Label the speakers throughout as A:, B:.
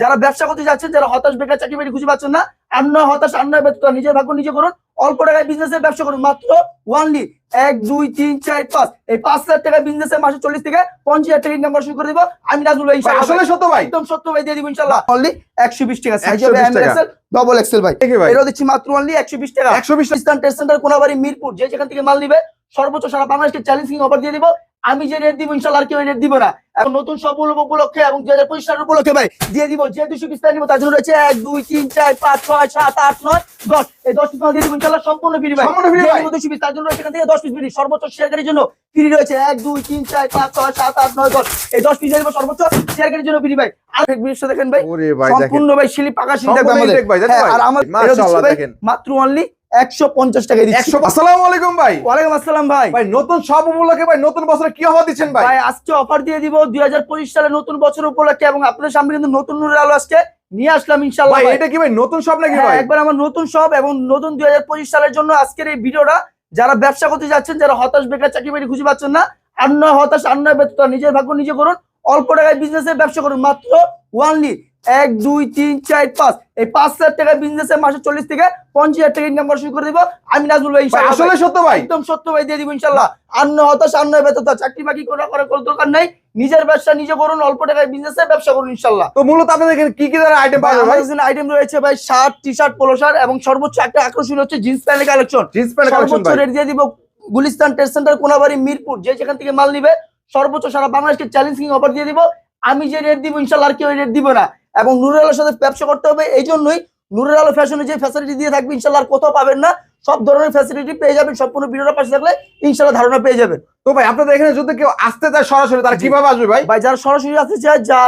A: যারা ব্যবসা করতে যাচ্ছেন যারা হতাশ বেকার চাকরি বাড়ি খুঁজে পাচ্ছেন না আর নয় হতাশ আর নয় নিজের ভাগ্য নিজে করুন অল্প টাকায় বিজনেসের ব্যবসা করুন মাত্র ওয়ানলি এক দুই তিন চার পাঁচ এই পাঁচ হাজার টাকা বিজনেসের মাসে চল্লিশ থেকে পঞ্চাশ হাজার টাকা ইনকাম করা শুরু করে দিব আমি নাজুল ভাই
B: আসলে সত্য ভাই
A: একদম সত্য ভাই দিয়ে দিব ইনশাল্লাহ অনলি একশো বিশ টাকা সাইজ হবে ডবল এক্সেল ভাই এটা দিচ্ছি মাত্র অনলি একশো বিশ টাকা একশো বিশ ইস্তান টেস্ট সেন্টার কোনাবাড়ি মিরপুর যে যেখান থেকে মাল নিবে সর্বোচ্চ সারা বাংলাদেশকে চ্যালেঞ্জিং অফার দিয়ে দিব আমি যে রেট দিব ইনশাল্লাহ আর কেউ রেট দিব না এখন নতুন সব উপলক্ষে এবং দুই হাজার পঁচিশ সালের উপলক্ষে ভাই দিয়ে দিব যে দুশো বিস্তার নিব তার জন্য রয়েছে এক দুই তিন চার পাঁচ ছয় সাত আট নয় দশ এই দশ পিস দিয়ে দিব ইনশাল্লাহ সম্পূর্ণ ফিরি ভাই দুশো বিস্তার তার জন্য এখান থেকে দশ পিস ফ্রি সর্বোচ্চ শেয়ারকারীর জন্য ফ্রি রয়েছে এক দুই তিন চার পাঁচ ছয় সাত আট নয় দশ এই দশ পিস দিব সর্বোচ্চ শেয়ারকারীর জন্য ফ্রি ভাই আর বিশেষটা দেখেন ভাই সম্পূর্ণ ভাই শিলি পাকা শিলি দেখবেন হ্যাঁ, আর মাত্র অনলি একশো পঞ্চাশ টাকা একশো
B: আসসালাম আলাইকুম ভাই আসসালাম ভাই ভাই নতুন উপলক্ষে ভাই নতুন ভাই
A: আজকে অফার দিয়ে দিব দুই হাজার পঁচিশ সালে নতুন বছর নতুন নিয়ে আসলাম ইনশাল্লাহ
B: এটা কি ভাই নতুন হ্যাঁ, ভাই
A: একবার আমার নতুন এবং নতুন দুই সালের জন্য আজকের এই যারা ব্যবসা করতে যাচ্ছেন যারা হতাশ বেকার চাকরি বাড়ি খুঁজে পাচ্ছেন না আর নয় হতাশ আর নয় নিজের ভাগ্য নিজে করুন অল্প টাকায় বিজনেস ব্যবসা করুন মাত্র ওয়ানলি এক দুই তিন চার পাঁচ এই পাঁচ হাজার টাকা বিজনেস এর মাসে চল্লিশ থেকে পঞ্চাশ হাজার টাকা ইনকাম করা শুরু করে দিব আমি নাজুল ভাই
B: আসলে সত্য ভাই
A: একদম সত্য ভাই দিয়ে দিব ইনশাল্লাহ আন্ন হতাশ আন্ন ব্যথতা চাকরি বাকি করা করে কোনো দরকার নাই নিজের ব্যবসা নিজে করুন অল্প টাকায় এর ব্যবসা করুন ইনশাল্লাহ
B: তো মূলত আপনাদের কি কি ধরনের আইটেম পাওয়া যাবে
A: এখানে আইটেম রয়েছে ভাই shirt T shirt polo shirt এবং সর্বোচ্চ একটা আকর্ষণ হচ্ছে jeans pant collection
B: jeans pant সর্বোচ্চ
A: রেট দিয়ে দিব গুলিস্তান ট্রেড সেন্টার কোনাবাড়ি মিরপুর যে যেখান থেকে মাল নিবে সর্বোচ্চ সারা বাংলাদেশকে চ্যালেঞ্জিং অফার দিয়ে দিব আমি যে রেট দিব ইনশাল্লাহ আর কেউ রেট দিব না এবং নুরের আলোর সাথে ব্যবসা করতে হবে এই জন্যই নুরের আলো ফ্যাশনে যে ফ্যাসিলিটি দিয়ে থাকবে ইনশাল্লাহ আর কোথাও পাবেন না সব ধরনের ফ্যাসিলিটি পেয়ে যাবেন সম্পূর্ণ ভিডিওটা পাশে থাকলে ইনশাল্লাহ ধারণা পেয়ে যাবেন
B: তো ভাই আপনাদের এখানে যদি কেউ আসতে চায় সরাসরি তারা কিভাবে আসবে ভাই
A: ভাই যারা সরাসরি আসতে চায় যা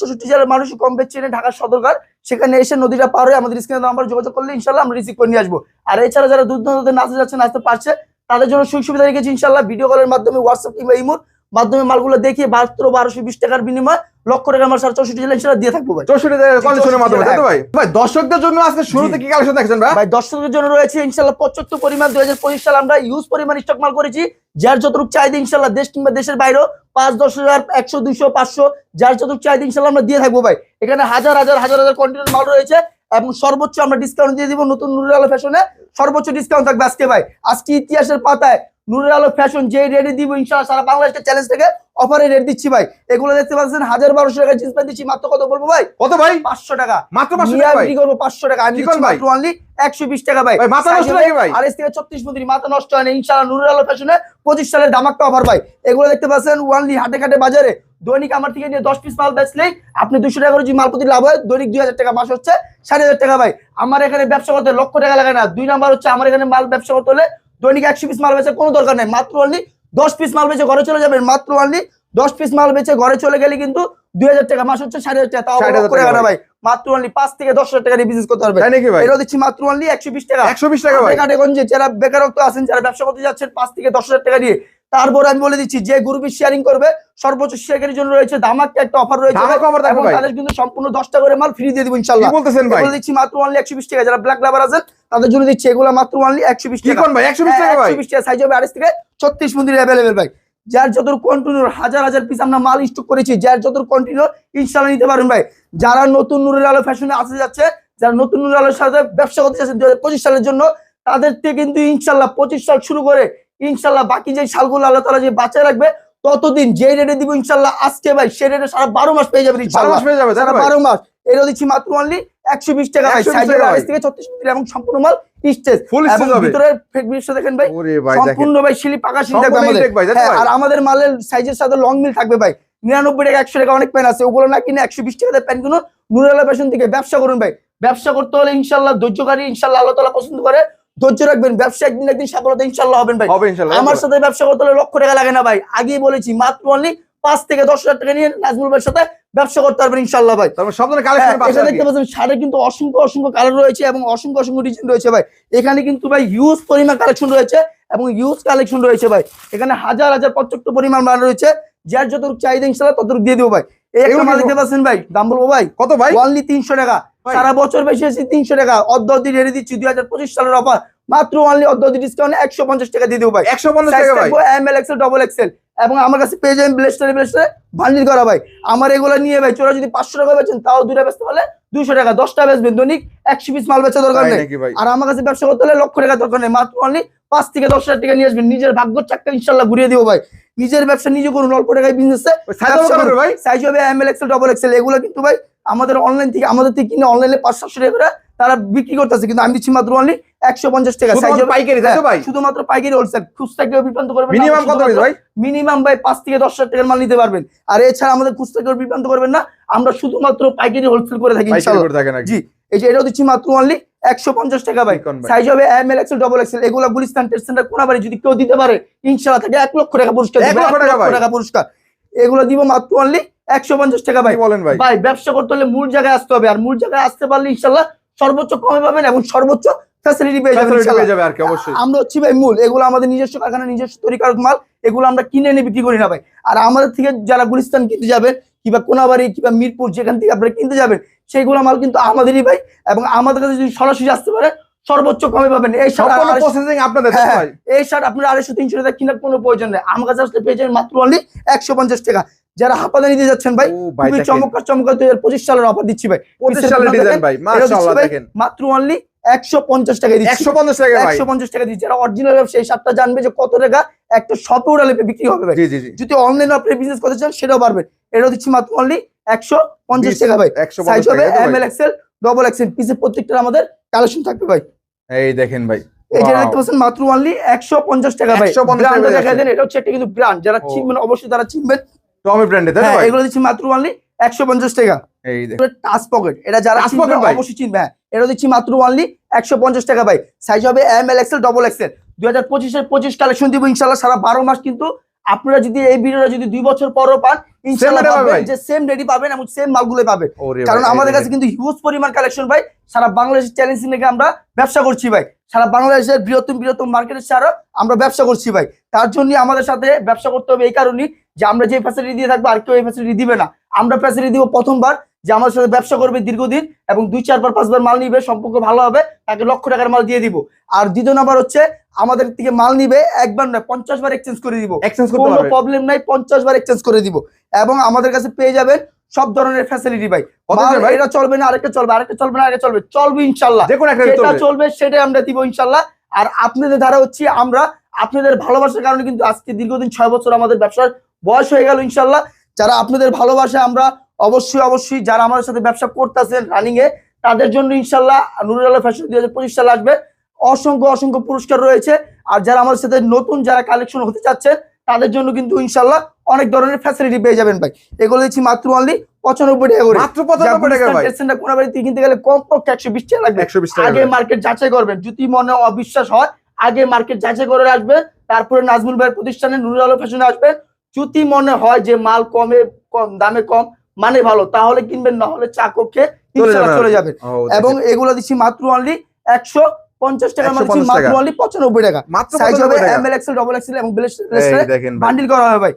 A: চৌষট্টি জেলার মানুষ কম বেচছে ঢাকার সদরকার সেখানে এসে নদীটা পার হয়ে আমাদের স্ক্রিনে নাম্বার যোগাযোগ করলে ইনশাল্লাহ আমরা রিসিভ করে নিয়ে আসবো আর এছাড়া যারা দূর নাচতে যাচ্ছে নাচতে পারছে তাদের জন্য সুযোগ সুবিধা রেখেছি ইনশাল্লাহ ভিডিও কলের মাধ্যমে হোয়াটসঅ্যাপ কিংবা ইমোট মাধ্যমে মালগুলো দেখিয়ে বাহাত্তর বারোশো বিশ টাকার বিনিময় লক্ষ করে মাল সাড়ে চৌষট্টি জেলা সেটা দিয়ে থাকবো ভাই
B: চৌষট্টি হ্যাঁ। ভাই দর্শকদের জন্য আজকে শুরুতে কি কালেকশন দেখছেন ভাই
A: ভাই দর্শকদের জন্য রয়েছে ইনশাল্লাহ পঁচাত্তর পরিমাণ দুই হাজার পঁচিশ সাল আমরা ইউজ পরিমাণ স্টক মাল করেছি যার যতটুক চাহিদা ইনশাল্লাহ দেশ কিংবা দেশের বাইরেও পাঁচ দশ হাজার একশো দুইশো পাঁচশো যার যতটুক চাহিদা ইনশাল্লাহ আমরা দিয়ে থাকবো ভাই এখানে হাজার হাজার হাজার হাজার কন্টিনিউর মাল রয়েছে এবং সর্বোচ্চ আমরা ডিসকাউন্ট দিয়ে দিব নতুন নুরাল ফ্যাশনে সর্বোচ্চ ডিসকাউন্ট থাকবে আজকে ভাই আজকে ইতিহাসের পাতায় নুরের আলো ফ্যাশন যে রেডি দিব ইনশাল্লাহ সারা বাংলাদেশের চ্যালেঞ্জ থেকে অফারে রেট দিচ্ছি ভাই এগুলো দেখতে পাচ্ছেন হাজার বারোশো টাকা জিন্স প্যান্ট দিচ্ছি মাত্র কত বলবো ভাই কত ভাই পাঁচশো টাকা
B: মাত্র পাঁচশো বিক্রি
A: করবো পাঁচশো টাকা আমি মাত্র অনলি একশো বিশ টাকা ভাই
B: মাথা নষ্ট হয়ে ভাই
A: আড়াইশ থেকে ছত্রিশ মন্ত্রী মাথা নষ্ট হয় না ইনশাআল্লাহ নুরের আলো ফ্যাশনে পঁচিশ সালের দামাকটা অফার ভাই এগুলো দেখতে পাচ্ছেন ওয়ানলি হাটে ঘাটে বাজারে দৈনিক আমার থেকে নিয়ে দশ পিস মাল বেচলেই আপনি দুশো টাকা করে যদি মাল প্রতি লাভ হয় দৈনিক দুই হাজার টাকা মাস হচ্ছে সাড়ে হাজার টাকা ভাই আমার এখানে ব্যবসা করতে লক্ষ টাকা লাগে না দুই নাম্বার হচ্ছে আমার এখানে মাল ব্যবসা করতে হলে দৈনিক একশো পিস মাল বেচে কোনো দরকার নেই মাত্র অনলি দশ পিস মাল বেচে ঘরে চলে যাবেন মাত্র অনলি দশ পিস মাল বেচে ঘরে চলে গেলে কিন্তু দুই হাজার টাকা মাস হচ্ছে সাড়ে হাজার টাকা তাও করে না ভাই মাত্র অনলি পাঁচ থেকে দশ হাজার টাকা বিজনেস করতে পারবে
B: এটা দিচ্ছি মাত্র অনলি একশো বিশ টাকা একশো বিশ টাকা
A: কাটেগঞ্জে যারা বেকারত্ব আছেন যারা ব্যবসা করতে যাচ্ছেন পাঁচ থেকে দশ হাজার টাকা দিয়ে তারপর আমি বলে দিচ্ছি যে গ্রুপে শেয়ারিং করবে সর্বোচ্চ শেয়ারের জন্য রয়েছে দামাকটা একটা অফার রয়েছে তাদের কিন্তু সম্পূর্ণ দশটা করে মাল ফ্রি দিয়ে দিব ইনশাল্লাহ বলে দিচ্ছি মাত্র অনলি একশো বিশ টাকা যারা ব্ল্যাক লাভার আছেন তাদের জন্য দিচ্ছি এগুলো মাত্র অনলি একশো বিশ হ্যাঁ,
B: টাকা ভাই একশো বিশ টাকা একশো
A: বিশ টাকা সাইজ হবে আড়াই থেকে ছত্রিশ মন্দির অ্যাভেলেবেল ভাই যার যতর কন্টিনিউর হাজার হাজার পিস আমরা মাল স্টক করেছি যার যতর কন্টিনিউর ইনশাল্লাহ নিতে পারেন ভাই যারা নতুন নুরের আলো ফ্যাশনে আসে যাচ্ছে যারা নতুন নুরের আলোর সাথে ব্যবসা করতে যাচ্ছে দু সালের জন্য তাদের থেকে কিন্তু ইনশাল্লাহ পঁচিশ সাল শুরু করে ইনশাল্লাহ বাকি যে শালগুলো আল্লাহ তালা যে বাঁচায় রাখবে ততদিন যে রেটে দিব ইনশাল্লাহ আজকে ভাই সে রেটে সারা বারো মাস পেয়ে যাবে বারো মাস এটা দিচ্ছি মাত্র অনলি একশো বিশ টাকা থেকে ছত্রিশ এবং সম্পূর্ণ মাল হ্যাঁ, আর আমাদের মালের সাইজের সাথে লং মিল থাকবে ভাই নিরানব্বই একশো টাকা অনেক আছে একশো বিশ টাকা থেকে ব্যবসা করুন ভাই ব্যবসা করতে হলে ইনশাল্লাহ ধৈর্যকারী ইনশাল্লাহ আল্লাহ তালা পছন্দ করে ধৈর্য রাখবেন ব্যবসা একদিন একদিন সফলতা ইনশাল্লাহ হবেন ভাই আমার সাথে ব্যবসা করতে লক্ষ টাকা লাগে না ভাই আগেই বলেছি মাত্র অনলি পাঁচ থেকে দশ হাজার টাকা নিয়ে নাজমুল ভাইয়ের সাথে ব্যবসা করতে পারবেন ইনশাল্লাহ ভাই
B: হ্যাঁ,
A: দেখতে পাচ্ছেন সারে কিন্তু অসংখ্য অসংখ্য কালার রয়েছে এবং অসংখ্য অসংখ্য ডিজাইন রয়েছে ভাই এখানে কিন্তু ভাই হিউজ পরিমাণ কালেকশন রয়েছে এবং হিউজ কালেকশন রয়েছে ভাই এখানে হাজার হাজার পর্যাপ্ত পরিমাণ মাল রয়েছে যার যতটুকু চাহিদা ইনশাল্লাহ ততটুকু দিয়ে দেবো ভাই এই দেখতে পাচ্ছেন ভাই দাম বলবো ভাই কত ভাই অনলি তিনশো টাকা সারা বছর বেশি হয়েছে তিনশো টাকা অর্ধি রেড়ে দিচ্ছি দুই হাজার পঁচিশ সালের অফার মাত্র অনলি অর্ধি ডিসকাউন্ট একশো পঞ্চাশ টাকা দিয়ে দেবো ভাই একশো পঞ্চাশ M L XL double XL এবং আমার কাছে পেয়ে যাবেন ব্লেস্টারে ব্লেস্টারে করা ভাই আমার এগুলো নিয়ে ভাই চোরা যদি পাঁচশো টাকা বেচেন তাও দুটা বেচতে পারলে দুশো টাকা দশটা বেচবেন দৈনিক একশো পিস মাল বেচা দরকার নেই
B: আর আমার কাছে ব্যবসা করতে হলে লক্ষ টাকা দরকার নেই মাত্র অনলি
A: পাঁচ থেকে দশ হাজার টাকা নিয়ে আসবেন নিজের ভাগ্য চাকটা ইনশাল্লাহ ঘুরিয়ে দিব ভাই নিজের ব্যবসা নিজে করুন অল্প টাকায় বিজনেস ভাই সাইজ হবে M L XL double XL এগুলো কিন্তু ভাই আমাদের অনলাইন থেকে আমাদের থেকে কিনে অনলাইনে পাঁচশো টাকা করে তারা বিক্রি করতেছে কিন্তু আমি দিচ্ছি মাত্র অনলি একশো পঞ্চাশ টাকা সাইজ পাইকারি ভাই হ্যাঁ, শুধুমাত্র পাইকারি হোলসেল খুচরা কেউ বিভ্রান্ত করবেন
B: মিনিমাম কত ভাই
A: মিনিমাম ভাই পাঁচ থেকে দশ হাজার টাকার মাল নিতে পারবেন আর এছাড়া আমাদের খুচরা কেউ বিভ্রান্ত করবেন না আমরা শুধুমাত্র পাইকারি হোলসেল করে থাকি জি এই যে এটাও দিচ্ছি মাত্র অনলি টাকা এম ডবল কেউ দিতে পারে
B: ব্যবসা
A: করতে হলে মূল জায়গায় আসতে হবে আর মূল জায়গায় আসতে পারলে সর্বোচ্চ কমে পাবেন এবং সর্বোচ্চ ফ্যাসিলিটি পেয়ে আর কি অবশ্যই আমরা হচ্ছি ভাই মূল এগুলো আমাদের নিজস্ব কারখানা নিজস্ব তৈরি মাল এগুলো আমরা কিনে এনে বিক্রি করি না ভাই আর আমাদের থেকে যারা গুলিস্তান কিনতে যাবেন কিংবা কোনাবাড়ি কিংবা মিরপুর যেখান থেকে আপনারা কিনতে যাবেন সেইগুলো মাল কিন্তু আমাদেরই ভাই এবং আমাদের কাছে যদি সরাসরি আসতে পারে সর্বোচ্চ কমে পাবেন এই
B: শার্ট হ্যাঁ, হ্যাঁ,
A: এই শার্ট আপনার আড়াইশো তিনশো টাকা কিনার কোনো প্রয়োজন নেই আমার কাছে আসলে পেয়ে যাবেন মাত্র অনলি একশো পঞ্চাশ টাকা যারা হাফাদা নিতে যাচ্ছেন ভাই চমৎকার চমৎকার দুই সালের অফার দিচ্ছি ভাই
B: পঁচিশ ভাই
A: মাত্র অনলি একশো পঞ্চাশ টাকা একশো পঞ্চাশ টাকা একশো পঞ্চাশ টাকা যারা জানবে যে কত বিক্রি হবে
B: যদি করতে চান সেটাও
A: একশো পঞ্চাশ টাকা M L XL double XL আমাদের কালেকশন থাকবে ভাই দেখেন ভাই একশো পঞ্চাশ টাকা এটা হচ্ছে একটা কিন্তু ব্র্যান্ড যারা অবশ্যই তারা চিনবেন
B: হ্যাঁ,
A: মাত্র অনলি একশো পঞ্চাশ টাকা টাচ পকেট এটা যারা অবশ্যই চিনবে হ্যাঁ, এটা দিচ্ছি মাত্র অনলি একশো পঞ্চাশ টাকা ভাই সাইজ হবে M L XL double XL দুই হাজার পঁচিশের পঁচিশ কালেকশন দিব ইনশাল্লাহ সারা বারো মাস কিন্তু আপনারা যদি এই ভিডিওটা যদি দুই বছর পরও পান ইনশাআল্লাহ পাবেন যে সেম রেডি পাবেন এবং সেম মালগুলো পাবেন কারণ আমাদের কাছে কিন্তু হিউজ পরিমাণ কালেকশন ভাই সারা বাংলাদেশের চ্যালেঞ্জ নিয়ে আমরা ব্যবসা করছি ভাই সারা বাংলাদেশের বৃহত্তম বৃহত্তম মার্কেটের ছাড়া আমরা ব্যবসা করছি ভাই তার জন্য আমাদের সাথে ব্যবসা করতে হবে এই কারণে যে আমরা যে ফ্যাসিলিটি দিয়ে থাকবো আর কেউ এই ফ্যাসিলিটি দিবে না আমরা ফ্যাসিলিটি দিব প্রথমবার যে আমার সাথে ব্যবসা করবে দীর্ঘদিন এবং দুই চারবার পাঁচবার মাল নিবে সম্পর্ক ভালো হবে তাকে লক্ষ টাকার মাল দিয়ে দিব আর দ্বিতীয় নাম্বার হচ্ছে আমাদের থেকে মাল নিবে একবার নয় পঞ্চাশ বার এক্সচেঞ্জ করে দিব এক্সচেঞ্জ কোনো প্রবলেম নাই পঞ্চাশ বার এক্সচেঞ্জ করে দিব এবং আমাদের কাছে পেয়ে যাবেন সব ধরনের ফ্যাসিলিটি ভাই এটা চলবে না আরেকটা চলবে আরেকটা চলবে না আরেকটা চলবে চলবে ইনশাল্লাহ
B: যেটা চলবে সেটাই আমরা দিব ইনশাল্লাহ
A: আর আপনাদের ধারা হচ্ছে আমরা আপনাদের ভালোবাসার কারণে কিন্তু আজকে দীর্ঘদিন ছয় বছর আমাদের ব্যবসার বয়স হয়ে গেল ইনশাল্লাহ যারা আপনাদের ভালোবাসে আমরা অবশ্যই অবশ্যই যারা আমাদের সাথে ব্যবসা করতেছেন রানিং এ তাদের জন্য ইনশাল্লাহ নুরুল আল্লাহ ফ্যাশন দুই হাজার পঁচিশ সাল আসবে অসংখ্য অসংখ্য পুরস্কার রয়েছে আর যারা আমাদের সাথে নতুন যারা কালেকশন হতে চাচ্ছে তাদের জন্য কিন্তু ইনশাল্লাহ অনেক ধরনের ফ্যাসিলিটি পেয়ে যাবেন ভাই এগুলো দিচ্ছি মাত্র অনলি পঁচানব্বই টাকা করে বাড়িতে কিনতে গেলে কমপক্ষে একশো বিশ টাকা লাগবে একশো বিশ টাকা আগে মার্কেট যাচাই করবেন যদি মনে অবিশ্বাস হয় আগে মার্কেট যাচাই করে আসবেন তারপরে নাজমুল ভাইয়ের প্রতিষ্ঠানে নুরুল আলো ফ্যাশনে আসবেন যদি মনে হয় যে মাল কমে কম দামে কম মানে ভালো তাহলে কিনবেন না হলে চাককে চলে যাবে এবং এগুলো দিচ্ছি মাত্র অনলি একশো পঞ্চাশ মানে মাত্র পঁচানব্বই টাকা এবং বান্ডিল করা ভাই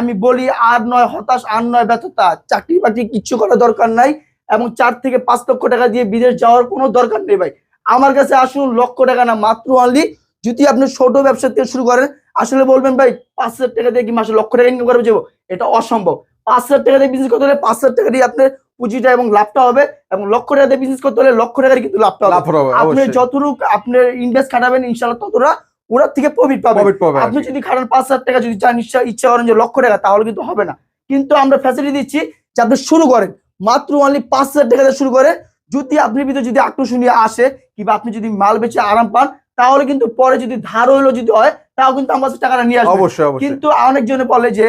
A: আমি বলি আর নয় হতাশ আর নয় ব্যর্থতা চাকরি বাকরি কিচ্ছু করার দরকার নাই এবং চার থেকে পাঁচ লক্ষ টাকা দিয়ে বিদেশ যাওয়ার কোনো দরকার নেই ভাই আমার কাছে আসুন লক্ষ টাকা না মাত্র অনলি যদি আপনি ছোট ব্যবসা থেকে শুরু করেন আসলে বলবেন ভাই পাঁচ হাজার টাকা দিয়ে কি মাসে লক্ষ টাকা ইনকাম করে বুঝবো এটা অসম্ভব পাঁচ হাজার টাকা দিয়ে বিজনেস করতে হলে পাঁচ হাজার টাকা দিয়ে আপনার পুঁজিটা এবং লাভটা হবে এবং লক্ষ টাকা দিয়ে বিজনেস করতে হলে লক্ষ টাকার কিন্তু লাভটা
B: হবে আপনি যতটুকু আপনার ইনভেস্ট খাটাবেন ইনশাল্লাহ ততটা
A: ওরা থেকে প্রফিট পাবে
B: আপনি যদি খাটান পাঁচ হাজার টাকা যদি চান ইচ্ছা ইচ্ছা করেন যে লক্ষ টাকা তাহলে কিন্তু হবে না
A: কিন্তু আমরা ফ্যাসিলিটি দিচ্ছি যে আপনি শুরু করেন মাত্র অনলি পাঁচ হাজার টাকা দিয়ে শুরু করে যদি আপনি ভিতরে যদি আকর্ষণীয় আসে কিংবা আপনি যদি মাল বেচে আরাম পান তাহলে কিন্তু পরে যদি ধার হইলো যদি হয় তাও কিন্তু আমার টাকাটা নিয়ে আসবে অবশ্যই কিন্তু অনেকজনে বলে যে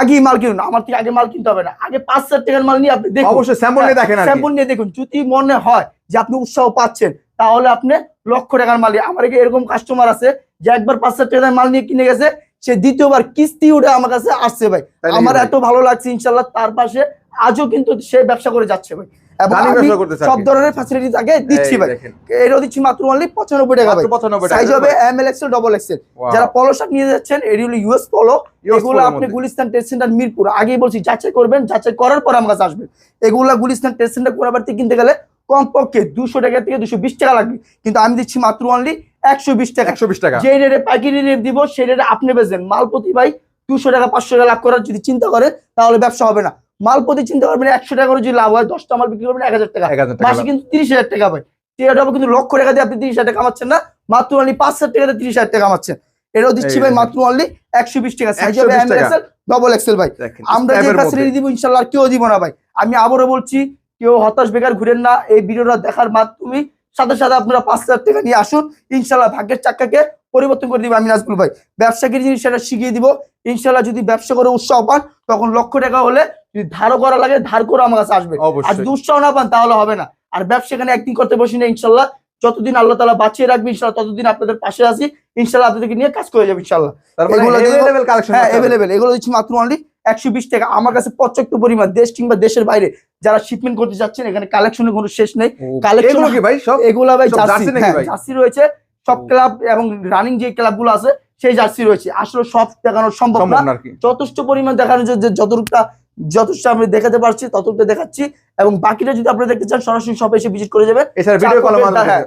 A: আগে মাল কিনুন আমার থেকে আগে মাল কিনতে হবে না আগে পাঁচ হাজার টাকার মাল নিয়ে আপনি দেখুন
B: অবশ্যই স্যাম্পল নিয়ে দেখেন
A: স্যাম্পল নিয়ে দেখুন যদি মনে হয় যে আপনি উৎসাহ পাচ্ছেন তাহলে আপনি লক্ষ টাকার মাল আমার এরকম কাস্টমার আছে যে একবার পাঁচ হাজার টাকার মাল নিয়ে কিনে গেছে সে দ্বিতীয়বার কিস্তি উঠে আমার কাছে আসছে ভাই আমার এত ভালো লাগছে ইনশাল্লাহ তার পাশে আজও কিন্তু সে ব্যবসা করে যাচ্ছে ভাই সব ধরনের ফ্যাসিলিটি তাকে দিচ্ছি ভাই এটা দিচ্ছি মাত্র অনলি পঁচানব্বই টাকা সাইজ হবে M L XL double XL যারা নিয়ে যাচ্ছেন এটি ইউএস পলো এগুলো আপনি গুলিস্তান টেস্ট সেন্টার মিরপুর আগেই বলছি যাচাই করবেন যাচাই করার পর আমার কাছে আসবেন এগুলো গুলিস্তান টেস্ট সেন্টার কোরাবাড়িতে কিনতে গেলে কমপক্ষে দুশো টাকা থেকে দুশো বিশ টাকা লাগবে কিন্তু আমি দিচ্ছি মাত্র অনলি একশো বিশ টাকা একশো বিশ টাকা যে রেটে পাইকারি রেট দিব সেই রেটে আপনি বেচবেন মাল ভাই দুশো টাকা পাঁচশো টাকা লাভ করার যদি চিন্তা করে তাহলে ব্যবসা হবে না মাল প্রতি চিন্তা করবেন একশো টাকা করে যদি লাভ হয় দশটা মাল বিক্রি করবেন এক হাজার টাকা মাসে কিন্তু তিরিশ হাজার টাকা পায় এটা কিন্তু লক্ষ টাকা দিয়ে আপনি তিরিশ হাজার টাকা কামাচ্ছেন না মাত্র অনলি পাঁচ হাজার টাকা দিয়ে তিরিশ হাজার টাকা কামাচ্ছেন এটাও দিচ্ছি ভাই মাত্র অনলি একশো বিশ টাকা সাইজ হবে ডবল এক্সেল ভাই আমরা যে ফ্যাসিলিটি দিব ইনশাল্লাহ কেউ দিব না ভাই আমি আবারও বলছি কেউ হতাশ বেকার ঘুরেন না এই ভিডিওটা দেখার মাধ্যমে সাথে সাথে আপনারা পাঁচ হাজার টাকা নিয়ে আসুন ইনশাল্লাহ ভাগ্যের চাক্কাকে পরিবর্তন করে দিব আমি নাজবুল ভাই ব্যবসাকে জিনিস সেটা শিখিয়ে দিব ইনশাল্লাহ যদি ব্যবসা করে উৎসাহ পান তখন লক্ষ টাকা হলে যদি ধারও করা লাগে ধার করে আমার কাছে আসবে আর যদি উৎসাহ না পান তাহলে হবে না আর ব্যবসা এখানে একদিন করতে বসি না ইনশাল্লাহ যতদিন আল্লাহ তালা বাঁচিয়ে রাখবে ইনশাল্লাহ ততদিন আপনাদের পাশে আসি ইনশাল্লাহ আপনাদেরকে নিয়ে কাজ করে যাবে ইনশাল্লাহ মানে হ্যাঁ এগুলো দিচ্ছি মাত্র অনলি একশো বিশ টাকা আমার কাছে পর্যাপ্ত পরিমাণ দেশ কিংবা দেশের বাইরে যারা শিপমেন্ট করতে যাচ্ছেন এখানে কালেকশনের কোনো শেষ নেই কালেকশন এগুলো হ্যাঁ, ভাই জার্সি রয়েছে সব ক্লাব এবং রানিং যে ক্লাবগুলো আছে সেই জার্সি রয়েছে আসলে সব দেখানো সম্ভব না যথেষ্ট পরিমাণ দেখানো যে যতটুকটা যথেষ্ট আমি দেখাতে পারছি ততটুকু দেখাচ্ছি এবং বাকিটা যদি আপনারা দেখতে চান সরাসরি সব এসে ভিজিট করে যাবেন চাকরের হ্যাঁ,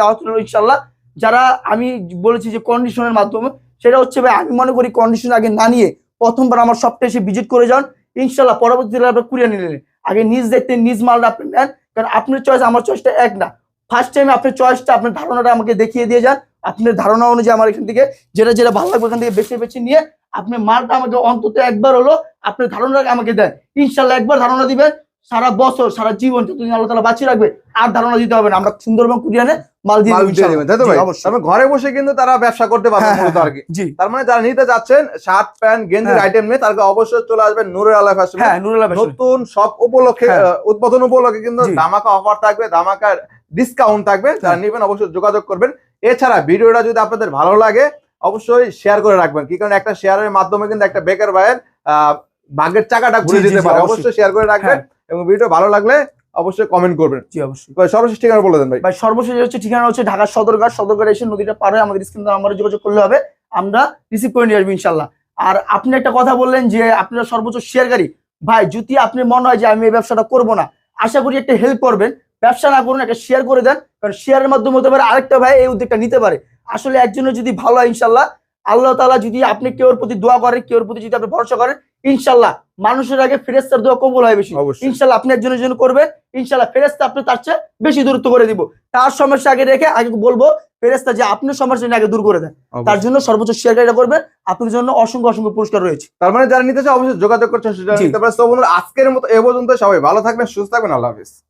A: দাওয়াত ইনশাল্লাহ যারা আমি বলেছি যে কন্ডিশনের মাধ্যমে সেটা হচ্ছে ভাই আমি মনে করি কন্ডিশন আগে না নিয়ে প্রথমবার আমার সবটা এসে ভিজিট করে যান ইনশাল্লাহ পরবর্তীতে আপনার কুরিয়ার নিলেন আগে নিজ দেখতে নিজ মালটা আপনি নেন কারণ আপনার চয়েস আমার চয়েসটা এক না ফার্স্ট টাইম আপনার চয়েসটা আপনার ধারণাটা আমাকে দেখিয়ে দিয়ে যান আপনার ধারণা অনুযায়ী আমার এখান থেকে যেটা যেটা ভালো লাগবে এখান থেকে বেছে বেছে নিয়ে আপনি মালটা আমাকে অন্তত একবার হলো আপনার ধারণা আমাকে দেন ইনশাল্লাহ একবার ধারণা দিবেন সারা বছর সারা জীবন যতদিন আল্লাহ তালা বাঁচিয়ে রাখবে আর ধারণা দিতে হবে না আমরা সুন্দরবন কুরিয়ানে মাল দিয়ে ঘরে বসে কিন্তু তারা ব্যবসা করতে পারবে হ্যাঁ, আর কি জি তার মানে যারা নিতে যাচ্ছেন শার্ট প্যান্ট গেঞ্জির আইটেম হ্যাঁ। নিয়ে তারকে অবশ্যই চলে আসবেন নুরের আলা ফ্যাশন নতুন সব উপলক্ষে হ্যাঁ। উদ্বোধন উপলক্ষে কিন্তু ধামাকা অফার থাকবে ধামাকার ডিসকাউন্ট থাকবে যারা নেবেন অবশ্যই যোগাযোগ করবেন এছাড়া ভিডিওটা যদি আপনাদের ভালো লাগে অবশ্যই শেয়ার করে রাখবেন কি কারণ একটা শেয়ারের মাধ্যমে কিন্তু একটা বেকার ভাইয়ের ভাগ্যের চাকাটা ঘুরে দিতে পারে অবশ্যই শেয়ার করে রাখবেন হ্যাঁ। এবং ভিডিও ভালো লাগলে অবশ্যই কমেন্ট করবেন সর্বশেষ ঠিকানা বলে দেন ভাই ভাই সর্বশেষ হচ্ছে ঠিকানা হচ্ছে ঢাকা সদরঘাট সদরঘাট এসে নদীটা পার হয়ে আমাদের স্ক্রিন নাম্বারে যোগাযোগ করলে হবে আমরা রিসিভ করে নিয়ে আসবো ইনশাল্লাহ আর আপনি একটা কথা বললেন যে আপনারা সর্বোচ্চ শেয়ারকারী ভাই যদি আপনি মনে হয় যে আমি এই ব্যবসাটা করবো না আশা করি একটা হেল্প করবেন ব্যবসা না করুন একটা শেয়ার করে দেন কারণ শেয়ারের মাধ্যমে হতে পারে আরেকটা ভাই এই উদ্যোগটা নিতে পারে আসলে একজনের যদি ভালো হয় ইনশাল্লাহ আল্লাহ তালা যদি আপনি কেউর প্রতি দোয়া করেন কেউর প্রতি যদি আপনি ভরসা করেন ইনশাল্লাহ মানুষের আগে ফেরেস্তার দোয়া কবল হয় বেশি ইনশাল্লাহ আপনি একজনের জন্য করবেন ইনশাল্লাহ ফেরেস্তা আপনি তার চেয়ে বেশি দূরত্ব করে দিব তার সমস্যা আগে রেখে আগে বলবো ফেরেস্তা যে আপনার সমস্যা আগে দূর করে দেন তার জন্য সর্বোচ্চ এটা করবেন আপনার জন্য অসংখ্য অসংখ্য পুরস্কার রয়েছে তার মানে যারা নিতে চায় অবশ্যই যোগাযোগ করছেন নিতে পারে আজকের মতো এ পর্যন্ত সবাই ভালো থাকবেন সুস্থ থাকবেন আল্লাহ হাফিজ